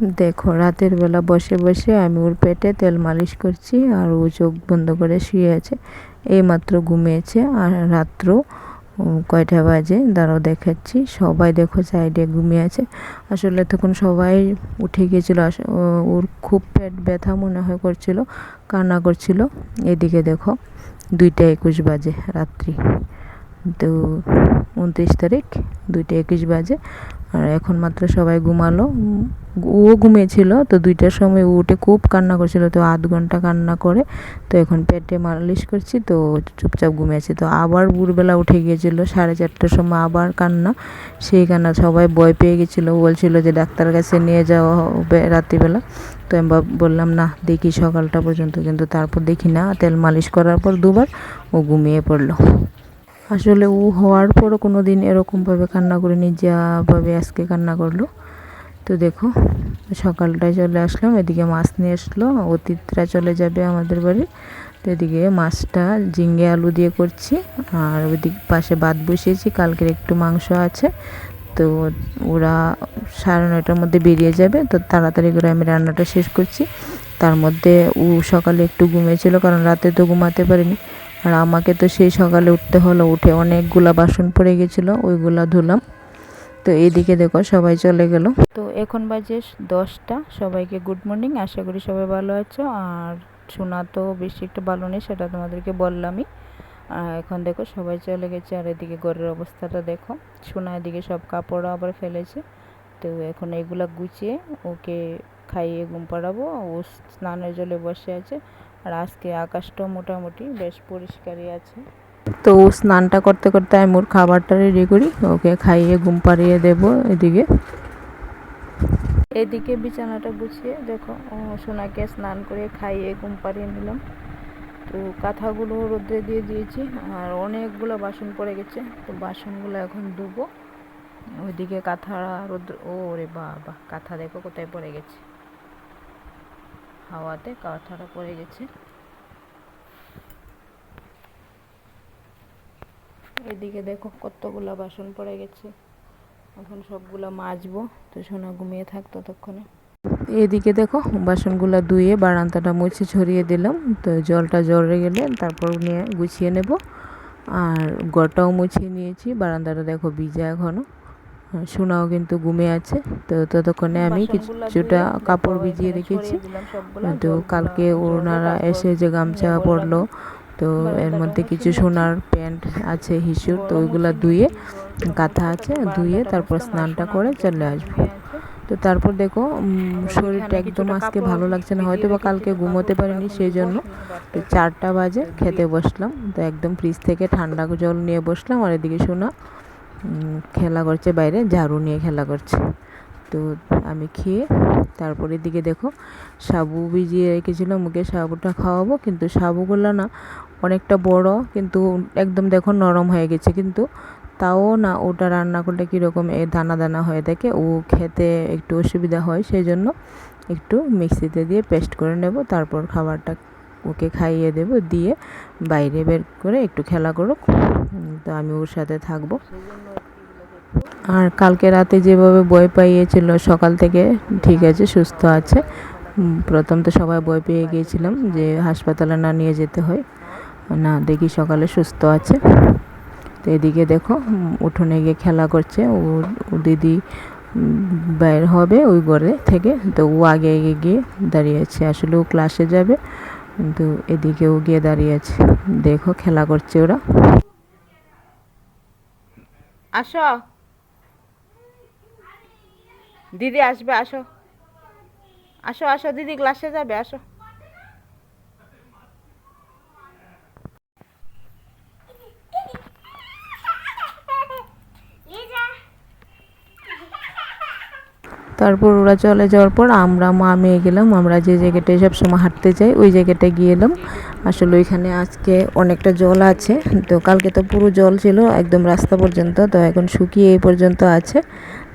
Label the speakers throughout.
Speaker 1: দেখো, রাতের বেলা বসে বসে আমি ওর পেটে তেল মালিশ করছি আর ও চোখ বন্ধ করে শুয়ে আছে। এইমাত্র ঘুমিয়েছে আর রাত্র কয়টা বাজে? দাঁড়াও দেখাচ্ছি। সবাই দেখো সাইডে ঘুমিয়ে আছে। আসলে তখন সবাই উঠে গিয়েছিল। ওর খুব পেট ব্যথা মনে হয় করছিল, কান্না করছিল। এদিকে দেখো, দুইটা একুশ বাজে রাত্রি। তো, উনত্রিশ তারিখ, দুইটা একুশ বাজে। আর এখন মাত্র সবাই ঘুমালো। ও ঘুমিয়েছিল, তো দুইটার সময় ও উঠে খুব কান্না করছিল, তো আধ ঘণ্টা কান্না করে, তো এখন পেটে মালিশ করছি, তো চুপচাপ ঘুমিয়েছে। তো আবার ভোরবেলা উঠে গিয়েছিল, সাড়ে চারটার সময় আবার কান্না। সেই কান্না সবাই ভয় পেয়ে গেছিল বলছিল যে ডাক্তার কাছে নিয়ে যাওয়া হবে রাত্রিবেলা। তো আমি বললাম, না, দেখি সকালটা পর্যন্ত। কিন্তু তারপর দেখি না, তেল মালিশ করার পর দুবার ও ঘুমিয়ে পড়ল। আসলে ও হওয়ার পরও কোনো দিন এরকমভাবে কান্না করিনি, যাভাবে আজকে কান্না করল। তো দেখো, সকালটায় চলে আসলাম, এদিকে মাছ নিয়ে আসলো অতীতরা চলে যাবে আমাদের বাড়ি। তো এদিকে মাছটা ঝিঙ্গে আলু দিয়ে করছি, আর ওইদিক পাশে ভাত বসিয়েছি, কালকের একটু মাংস আছে। তো ওরা সাড়ে নয়টার মধ্যে বেরিয়ে যাবে, তো তাড়াতাড়ি করে আমি রান্নাটা শেষ করছি। তার মধ্যে ও সকালে একটু ঘুমিয়েছিল, কারণ রাতে তো ঘুমাতে পারিনি। আর আমাকে তো সেই সকালে উঠতে হলো, উঠে অনেকগুলা বাসন পড়ে গেছিল, ওইগুলা ধুলাম। তো এইদিকে দেখো সবাই চলে গেল। তো এখন বাজে দশটা, সবাইকে গুড মর্নিং আশা করি সবাই ভালো আছো। আর শোনা তো বেশি একটু ভালো নেই, সেটা তোমাদেরকে বললামই। আর এখন দেখো সবাই চলে গেছে, আর এদিকে ঘরের অবস্থাটা দেখো। সোনা এদিকে সব কাপড় আবার ফেলেছে। তো এখন এগুলা গুছিয়ে ওকে খাইয়ে ঘুম পাড়াবো। ও স্নানের জলে বসে আছে। আর আজকে আকাশটাও মোটামুটি বেশ পরিষ্কারই আছে। তো স্নানটা করতে করতে আমি ওর খাবারটা রেডি করি। ওকে খাইয়ে ঘুম পাড়িয়ে দেবো এদিকে। এদিকে বিছানাটা গুছিয়ে দেখো, ও সোনাকে স্নান করে খাইয়ে ঘুম পাড়িয়ে নিলাম। তো কাঁথাগুলো রোদ্রে দিয়ে দিয়েছি। আর অনেকগুলো বাসন পড়ে গেছে। তো বাসনগুলো এখন ধুবো। ওইদিকে কাঁথা রোদ্র ও রে বাবা, কাঁথা দেখো কোথায় পড়ে গেছে। হাওয়াতে কাঁথাটা পড়ে গেছে। এদিকে দেখো কতগুলা বাসন পড়ে গেছে। এখন সবগুলা মাজবো, তো সোনা ঘুমিয়ে থাক ততক্ষণে। এদিকে দেখো বাসনগুলো ধুয়ে বারান্দাটা মুছে ছড়িয়ে দিলাম, তো জলটা জলে গেলে তারপর নিয়ে গুছিয়ে নেব। আর গড়টাও মুছিয়ে নিয়েছি, বারান্দাটা দেখো ভিজা এখনও সোনাও কিন্তু ঘুমিয়ে আছে। তো ততক্ষণে আমি কিছুটা কাপড় ভিজিয়ে রেখেছি। তো কালকে ওনারা এসে যে গামছা পরলো তো এর মধ্যে কিছু সোনার প্যান্ট আছে হিসুর তো ওইগুলো ধুয়ে কাঁথা আছে ধুয়ে তারপর স্নানটা করে চলে আসব। তো তারপর দেখো শরীরটা একদম আজকে ভালো লাগছে না হয়তো বা কালকে ঘুমোতে পারিনি সেই জন্য তো চারটা বাজে খেতে বসলাম তো একদম ফ্রিজ থেকে ঠান্ডা জল নিয়ে বসলাম আর এদিকে শোনা খেলা করছে বাইরে, ঝাড়ু নিয়ে খেলা করছে। তো আমি খেয়ে তারপর দিকে দেখো, সাবু ভিজিয়ে রেখেছিলাম মুখে সাবুটা খাওয়াবো, কিন্তু সাবুগুলো না অনেকটা বড়, কিন্তু একদম দেখো নরম হয়ে গেছে, কিন্তু তাও না ওটা রান্না করলে কীরকম এ দানা দানা হয়ে থাকে, ও খেতে একটু অসুবিধা হয় সেই জন্য একটু মিক্সিতে দিয়ে পেস্ট করে নেব, তারপর খাবারটা ওকে খাইয়ে দেব, দিয়ে বাইরে বের করে একটু খেলা করুক। তো আমি ওর সাথে থাকব। আর কালকে রাতে যেভাবে বই পাইয়েছিল, সকাল থেকে ঠিক আছে, সুস্থ আছে। প্রথম তো সবাই বই পেয়ে গিয়েছিলাম যে হাসপাতালে না নিয়ে যেতে হয়। না, দেখি সকালে সুস্থ আছে। তো এদিকে দেখো উঠোনে গিয়ে খেলা করছে। ও দিদি বের হবে ওই ঘরে থেকে। তো ও আগে আগে গিয়ে দাঁড়িয়ে আছে। আসলে ও ক্লাসে যাবে। কিন্তু এদিকেও গিয়ে দাঁড়িয়ে আছে। দেখো খেলা করছে ওরা। আসো। দিদি আসবে, আসো। আসো আসো, দিদি ক্লাসে যাবে, আসো। তারপর ওরা চলে যাওয়ার পর আমরা, মা, মেয়ে গেলাম। আমরা যে জায়গাটায় সবসময় হাঁটতে যাই, ওই জায়গাটায় গিয়ে এলাম আসলে ওইখানে আজকে অনেকটা জল আছে। তো কালকে তো পুরো জল ছিল, একদম রাস্তা পর্যন্ত। তো এখন শুকিয়ে এই পর্যন্ত আছে।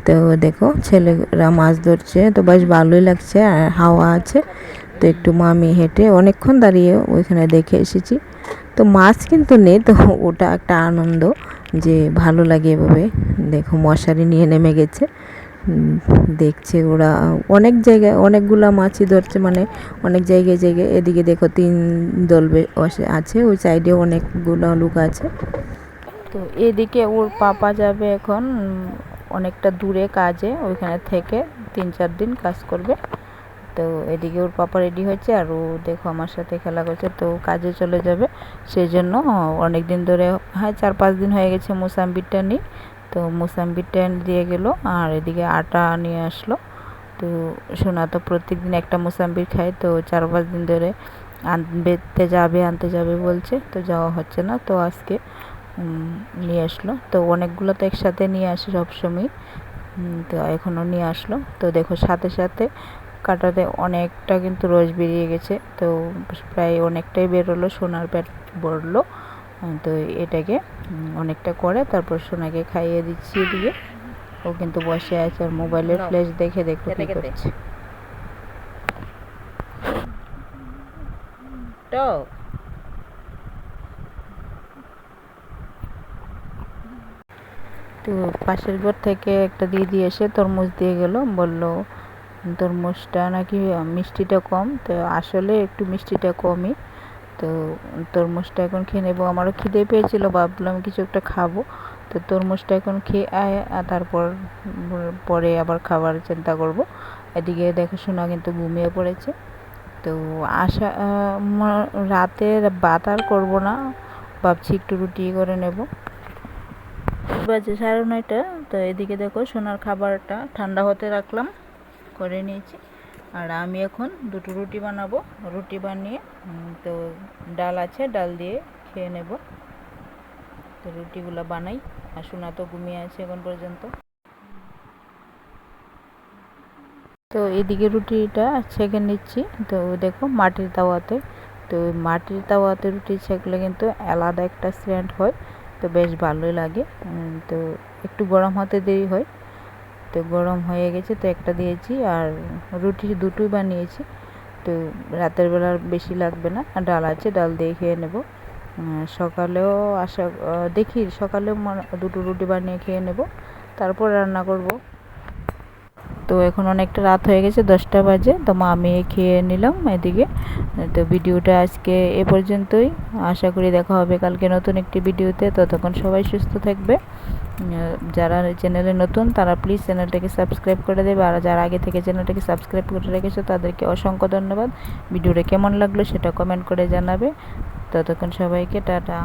Speaker 1: তো দেখো, ছেলেরা মাছ ধরছে। তো বেশ ভালোই লাগছে আর হাওয়া আছে। তো একটু মা মেয়ে হেঁটে অনেকক্ষণ দাঁড়িয়ে ওইখানে দেখে এসেছি। তো মাছ কিন্তু নেই, তো ওটা একটা আনন্দ যে ভালো লাগে এভাবে। দেখো মশারি নিয়ে নেমে গেছে।
Speaker 2: দেখছে ওরা। অনেক জায়গায়, অনেকগুলা মাছই ধরছে মানে অনেক জায়গায় জায়গায়। এদিকে দেখো তিন দল আছে, ওই সাইডে অনেকগুলো লোক আছে। তো এদিকে ওর পাপা যাবে এখন, অনেকটা দূরে কাজে, ওইখানে থেকে তিন চার দিন কাজ করবে। তো এদিকে ওর পাপা রেডি হয়েছে, আর ও দেখো আমার সাথে খেলা করছে, তো কাজে চলে যাবে। সেই জন্য অনেক দিন ধরে হ্যাঁ চার পাঁচ দিন হয়ে গেছে মোসাম্বিরটা নিই তো মোসাম্বিরটা দিয়ে গেল আর এদিকে আটা নিয়ে আসলো। তো সোনা তো প্রত্যেক দিন একটা মোসাম্বির খায় তো চার পাঁচ দিন ধরে আনতে যাবে আনতে যাবে বলছে তো যাওয়া হচ্ছে না তো আজকে নিয়ে আসলো। তো অনেকগুলো তো একসাথে নিয়ে আসে সবসময় তো এখনও নিয়ে আসলো। তো দেখো সাথে সাথে কাটাতে অনেকটা কিন্তু রস বেরিয়ে গেছে তো প্রায় অনেকটাই বেরোলো সোনার ভরলো। আহ, তো এটাকে অনেকটা করে তারপর সোনাকে খাইয়ে দিচ্ছি দিয়ে ও কিন্তু বসে আছে আর মোবাইলের ফ্ল্যাশ দেখে দেখো কি করছে। টক তো পাশের ঘর থেকে একটা দিদি এসে তরমুজ দিয়ে গেল বলল তরমুজটা নাকি মিষ্টিটা কম? তো আসলে একটু মিষ্টিটা কমই। তো তরমুজটা এখন খেয়ে নেব। আমারও খিদে পেয়েছিল, ভাবলাম কিছু একটা খাব। তো তরমুজটা এখন খেয়ে আয়, আর তারপর পরে আবার খাবার চিন্তা করব। এদিকে দেখাশোনা কিন্তু ঘুমিয়ে পড়েছে। তো আশা রাতের ভাত আর করব না, ভাবছি একটু রুটি করে নেব। বাজে সাড়ে নয়টা, তো এদিকে দেখো সোনার খাবারটা ঠান্ডা হতে রাখলাম, করে নিয়েছি। আর আমি এখন দুটো রুটি বানাবো। রুটি বানিয়ে তো ডাল আছে, ডাল দিয়ে খেয়ে নেব। তো রুটিগুলো বানাই, আর সোনা তো ঘুমিয়ে আছে এখন পর্যন্ত। তো এদিকে রুটিটা ছেঁকে নিচ্ছি। তো দেখো মাটির তাওয়াতে, তো মাটির তাওয়াতে রুটি ছেঁকলে কিন্তু আলাদা একটা স্ট্যান্ড হয়, তো বেশ ভালোই লাগে। তো একটু গরম হতে দেরি হয় তো গরম হয়ে গেছে তো একটা দিয়েছি আর রুটি দুটোই বানিয়েছি। তো রাতের বেলা আর বেশি লাগবে না আর ডাল আছে ডাল দিয়ে খেয়ে নেব। সকালেও আহ, দেখি সকালেও দুটো রুটি বানিয়ে খেয়ে নেব তারপর রান্না করব। তো এখন অনেকটা রাত হয়ে গেছে দশটা বাজে তো মা আমি খেয়ে নিলাম এদিকে। তো ভিডিওটা আজকে এ পর্যন্তই। আশা করি দেখা হবে কালকে নতুন একটি ভিডিওতে ততক্ষণ সবাই সুস্থ থাকবে। যারা চ্যানেলে নতুন, তারা প্লিজ চ্যানেলটাকে সাবস্ক্রাইব করে দেবে। আর যারা আগে থেকে চ্যানেলটাকে সাবস্ক্রাইব করে রেখেছো, তাদেরকে অসংখ্য ধন্যবাদ। ভিডিওটা কেমন লাগল সেটা কমেন্ট করে জানাবে। ততক্ষণ সবাইকে টাটা।